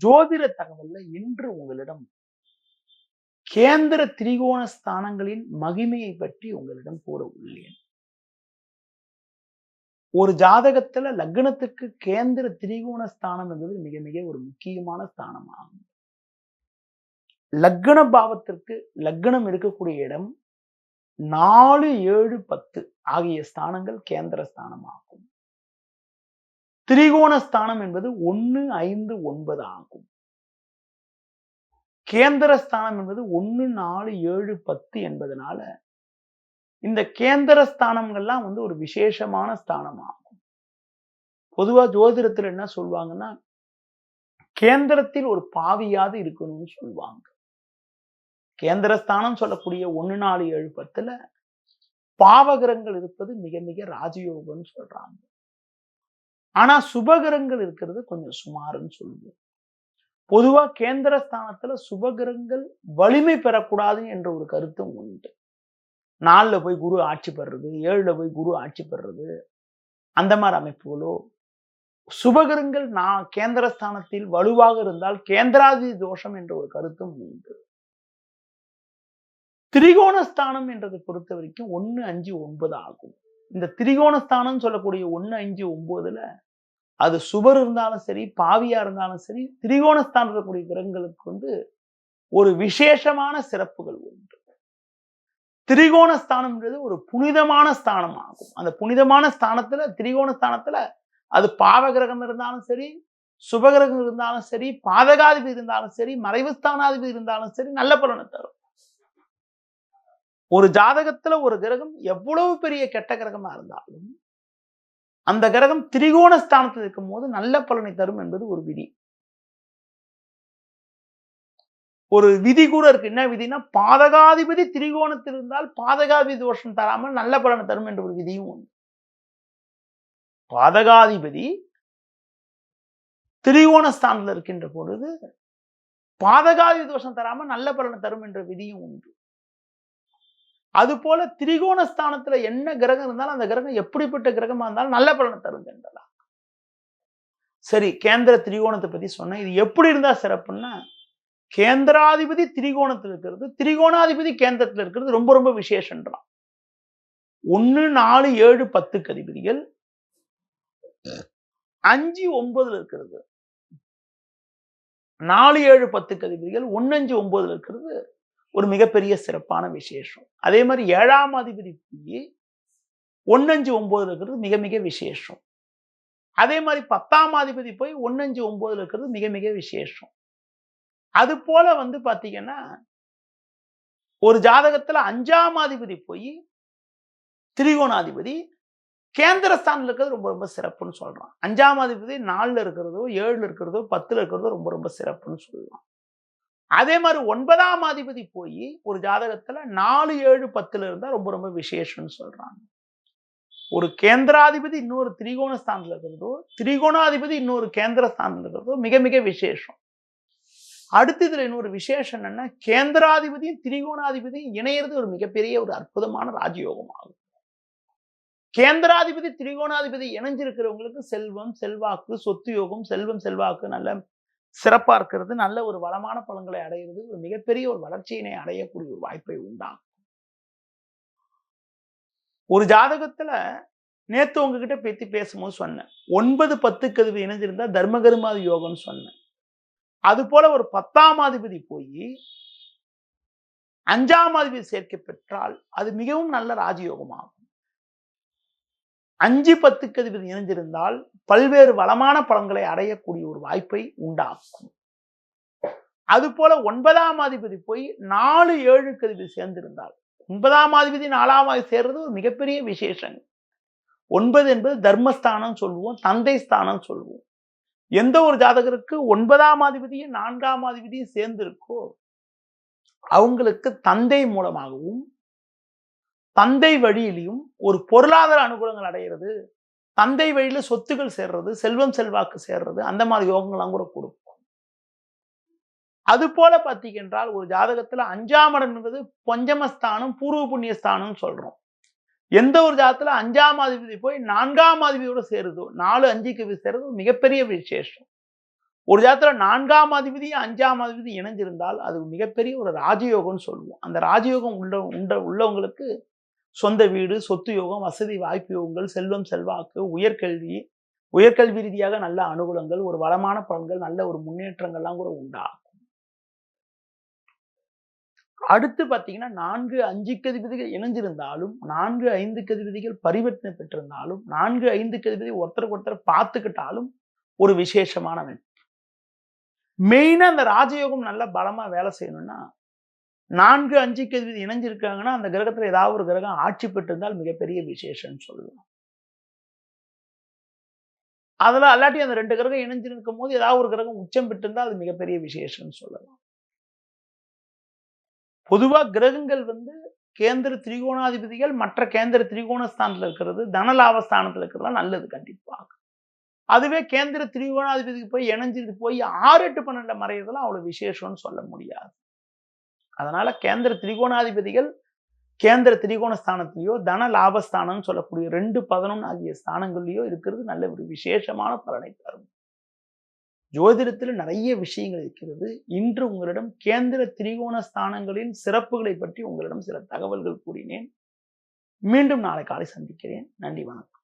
ஜோதிட தகவல்ல இன்று உங்களிடம் கேந்திர திரிகோண ஸ்தானங்களின் மகிமையை பற்றி உங்களிடம் கூற உள்ளேன். ஒரு ஜாதகத்துல லக்னத்துக்கு கேந்திர திரிகோண ஸ்தானம் என்பது மிக மிக ஒரு முக்கியமான ஸ்தானமாகும். லக்ன பாவத்திற்கு லக்னம் இருக்கக்கூடிய இடம் நாலு ஏழு பத்து ஆகிய ஸ்தானங்கள் கேந்திர ஸ்தானமாகும். திரிகோண ஸ்தானம் என்பது ஒன்று ஐந்து ஒன்பது ஆகும். கேந்திர ஸ்தானம் என்பது ஒன்று நாலு ஏழு பத்து என்பதனால இந்த கேந்திர ஸ்தானங்கள்லாம் வந்து ஒரு விசேஷமான ஸ்தானம் ஆகும் பொதுவா ஜோதிடத்துல என்ன சொல்லுவாங்கன்னா கேந்திரத்தில் ஒரு பாவியாவது இருக்கணும்னு சொல்லுவாங்க கேந்திரஸ்தானம் சொல்லக்கூடிய ஒன்று நாலு ஏழு பத்துல பாவகிரங்கள் இருப்பது மிக மிக ராஜயோகம்னு சொல்றாங்க. ஆனா சுபகிரங்கள் இருக்கிறது கொஞ்சம் சுமாருன்னு சொல்லுவோம் பொதுவா கேந்திர ஸ்தானத்துல சுபகிரங்கள் வலிமை பெறக்கூடாது என்ற ஒரு கருத்தும் உண்டு. நாலுல போய் குரு ஆட்சி பெறுறது ஏழுல போய் குரு ஆட்சி பெறுறது அந்த மாதிரி அமைப்புகளோ சுபகிரங்கள் நான் கேந்திர ஸ்தானத்தில் வலுவாக இருந்தால் கேந்திராதி தோஷம் என்ற ஒரு கருத்தும் உண்டு. திரிகோண ஸ்தானம் என்றதை பொறுத்த வரைக்கும் ஒன்று அஞ்சு ஒன்பது ஆகும். இந்த திரிகோணஸ்தானம் சொல்லக்கூடிய ஒன்று அஞ்சு ஒன்பதுல அது சுவர் இருந்தாலும் சரி பாவியா இருந்தாலும் சரி திரிகோணஸ்தானம் இருக்கக்கூடிய கிரகங்களுக்கு வந்து ஒரு விசேஷமான சிறப்புகள் உண்டு. திரிகோணஸ்தானம்ன்றது ஒரு புனிதமான ஸ்தானம் ஆகும் அந்த புனிதமான ஸ்தானத்துல திரிகோணஸ்தானத்துல அது பாவ கிரகம் இருந்தாலும் சரி சுபகிரகம் இருந்தாலும் சரி பாதகாதிபதி இருந்தாலும் சரி மறைவு ஸ்தானாதிபதி இருந்தாலும் சரி நல்ல பலனை தரும். ஒரு ஜாதகத்துல ஒரு கிரகம் எவ்வளவு பெரிய கெட்ட கிரகமா இருந்தாலும் அந்த கிரகம் திரிகோண ஸ்தானத்தில் இருக்கும் போது நல்ல பலனை தரும் என்பது ஒரு விதி. ஒரு விதி கூட இருக்கு. என்ன விதினா பாதகாதிபதி திரிகோணத்தில் இருந்தால் பாதகாதிபதி தோஷம் தராமல் நல்ல பலனை தரும் என்ற ஒரு விதியும் உண்டு. பாதகாதிபதி திரிகோண ஸ்தானத்தில் இருக்கின்ற பொழுது பாதகாதி தோஷம் தராம நல்ல பலனை தரும் என்ற விதியும் உண்டு. அது போல திரிகோண ஸ்தானத்துல என்ன கிரகம் இருந்தாலும் அந்த கிரகம் எப்படிப்பட்ட கிரகமா இருந்தாலும் நல்ல பலனை தரும் என்றலாம் சரி கேந்திர திரிகோணத்தை பத்தி சொன்னேன். இது எப்படி இருந்தா சிறப்புன்னா கேந்திராதிபதி திரிகோணத்தில் இருக்கிறது திரிகோணாதிபதி கேந்திரத்தில் இருக்கிறது ரொம்ப ரொம்ப விசேஷன்றான். ஒன்னு நாலு ஏழு பத்துக்கு அதிபதிகள். அஞ்சு ஒன்பதுல இருக்கிறது. நாலு ஏழு பத்துக்கு அதிபதிகள். ஒன்னு அஞ்சு ஒன்பதுல இருக்கிறது. ஒரு மிகப்பெரிய சிறப்பான விசேஷம். அதே மாதிரி ஏழாம் அதிபதி போய் ஒன்னஞ்சு ஒன்பதுல இருக்கிறது மிக மிக விசேஷம். அதே மாதிரி பத்தாம் அதிபதி போய் ஒன்னஞ்சு ஒன்பதுல இருக்கிறது மிக மிக விசேஷம். அது போல வந்து பாத்தீங்கன்னா ஒரு ஜாதகத்துல அஞ்சாம் அதிபதி போய் திரிகோணாதிபதி கேந்திரஸ்தானில் இருக்கிறது ரொம்ப ரொம்ப சிறப்புன்னு சொல்றான். அஞ்சாம் அதிபதி நாலுல இருக்கிறதோ ஏழுல இருக்கிறதோ பத்துல இருக்கிறதோ ரொம்ப ரொம்ப சிறப்புன்னு சொல்லலாம் அதே மாதிரி ஒன்பதாம் அதிபதி போய் ஒரு ஜாதகத்துல நாலு ஏழு பத்துல இருந்தா ரொம்ப ரொம்ப விசேஷம்னு சொல்றாங்க. ஒரு கேந்திராதிபதி இன்னொரு திரிகோண ஸ்தானத்தில் இருக்கிறதோ திரிகோணாதிபதி இன்னொரு கேந்திர ஸ்தானத்தில் இருக்கிறதோ மிக மிக விசேஷம். அடுத்து இதில் இன்னொரு விசேஷம் என்னன்னா கேந்திராதிபதியும் திரிகோணாதிபதியும் இணையிறது ஒரு மிகப்பெரிய ஒரு அற்புதமான ராஜயோகம் ஆகும் கேந்திராதிபதி திரிகோணாதிபதி இணைஞ்சிருக்கிறவங்களுக்கு செல்வம் செல்வாக்கு சொத்து யோகம் செல்வம் செல்வாக்கு நல்ல சிறப்பா இருக்கிறது நல்ல ஒரு வளமான பலன்களை அடைகிறது ஒரு மிகப்பெரிய ஒரு வளர்ச்சியினை அடையக்கூடிய ஒரு வாய்ப்பை உண்டாகும் ஒரு ஜாதகத்துல நேத்து உங்ககிட்ட பேத்தி பேசும்போது சொன்னேன். ஒன்பது பத்து கதிவு இணைஞ்சிருந்தா தர்மகருமாதி யோகம்னு சொன்னேன். அது போல ஒரு பத்தாம் அதிபதி போய் அஞ்சாம் அதிபதி சேர்க்கை பெற்றால் அது மிகவும் நல்ல ராஜயோகமாகும். அஞ்சு பத்துக்கு அதிபதி இணைஞ்சிருந்தால் பல்வேறு வளமான பலன்களை அடையக்கூடிய ஒரு வாய்ப்பை உண்டாக்கும். அது போல ஒன்பதாம் அதிபதி போய் நாலு ஏழுக்கு அதிபதி சேர்ந்திருந்தால் ஒன்பதாம் அதிபதி நாலாம் சேர்றது ஒரு மிகப்பெரிய விசேஷம் ஒன்பது என்பது தர்மஸ்தானம் சொல்லுவோம் தந்தை ஸ்தானம் சொல்லுவோம். எந்த ஒரு ஜாதகருக்கு ஒன்பதாம் அதிபதியும் நான்காம் அதிபதியும் சேர்ந்திருக்கோ அவங்களுக்கு தந்தை மூலமாகவும் தந்தை வழியிலையும் ஒரு பொருளாதார அனுகூலங்கள் அடைகிறது தந்தை வழியில சொத்துக்கள் சேர்றது செல்வம் செல்வாக்கு சேர்றது அந்த மாதிரி யோகங்கள்லாம் கூட கொடுக்கும் அது போல பார்த்தீங்கன்றால் ஒரு ஜாதகத்துல அஞ்சாம் இடம்ன்றது பஞ்சமஸ்தானம் பூர்வ புண்ணியஸ்தானம் சொல்றோம். எந்த ஒரு ஜாதத்துல அஞ்சாம் அதிபதி போய் நான்காம் அதிபதியோட சேருதோ நாலு அஞ்சுக்கு சேருது மிகப்பெரிய விசேஷம். ஒரு ஜாதத்துல நான்காம் அதிபதி அஞ்சாம் அதிபதி இணைஞ்சிருந்தால் அது மிகப்பெரிய ஒரு ராஜயோகம்னு சொல்லுவோம். அந்த ராஜயோகம் உள்ள உண்ட உள்ளவங்களுக்கு சொந்த வீடு சொத்து யோகம் வசதி வாய்ப்பு யோகங்கள் செல்வம் செல்வாக்கு உயர்கல்வி. உயர்கல்வி ரீதியாக நல்ல அனுகூலங்கள் ஒரு வளமான பலன்கள் நல்ல ஒரு முன்னேற்றங்கள்லாம் கூட உண்டாகும். அடுத்து பார்த்தீங்கன்னா நான்கு அஞ்சு கதிபதிகள் இணைஞ்சிருந்தாலும் நான்கு ஐந்து கதிபதிகள் பரிவர்த்தனை பெற்றிருந்தாலும் நான்கு ஐந்து கதிபதி ஒருத்தருக்கு ஒருத்தர் பார்த்துக்கிட்டாலும் ஒரு விசேஷமானவன் மெயினா அந்த ராஜயோகம் நல்ல பலமா வேலை செய்யணும்னா நான்கு அஞ்சு கதிபதி இணைஞ்சிருக்காங்கன்னா அந்த கிரகத்தில் ஏதாவது ஒரு கிரகம் ஆட்சி பெற்றிருந்தால் மிகப்பெரிய விசேஷம்னு சொல்லலாம் அதெல்லாம் அல்லாட்டி அந்த ரெண்டு கிரகம் இணைஞ்சிருக்கும் போது ஏதாவது ஒரு கிரகம் உச்சம் பெற்றிருந்தால் அது மிகப்பெரிய விசேஷம்னு சொல்லலாம். பொதுவா கிரகங்கள் வந்து கேந்திர திரிகோணாதிபதிகள் மற்ற கேந்திர திரிகோணஸ்தானத்தில் இருக்கிறது தனலாபஸ்தானத்துல இருக்கிறதுலாம் நல்லது கண்டிப்பாக அதுவே கேந்திர திரிகோணாதிபதிக்கு போய் இணைஞ்சிட்டு போய் ஆறு எட்டு பன்னெண்டு மறையிறதுலாம் அவ்வளவு விசேஷம்னு சொல்ல முடியாது. அதனால கேந்திர திரிகோணாதிபதிகள் கேந்திர திரிகோண ஸ்தானத்திலேயோ தன லாபஸ்தானம்னு சொல்லக்கூடிய ரெண்டு பதினொன்று ஆகிய ஸ்தானங்கள்லேயோ இருக்கிறது நல்ல ஒரு விசேஷமான பலனை தரும். ஜோதிடத்தில் நிறைய விஷயங்கள் இருக்கிறது. இன்று உங்களிடம் கேந்திர திரிகோண ஸ்தானங்களின் சிறப்புகளை பற்றி உங்களிடம் சில தகவல்கள் கூறினேன். மீண்டும் நாளை காலை சந்திக்கிறேன். நன்றி வணக்கம்.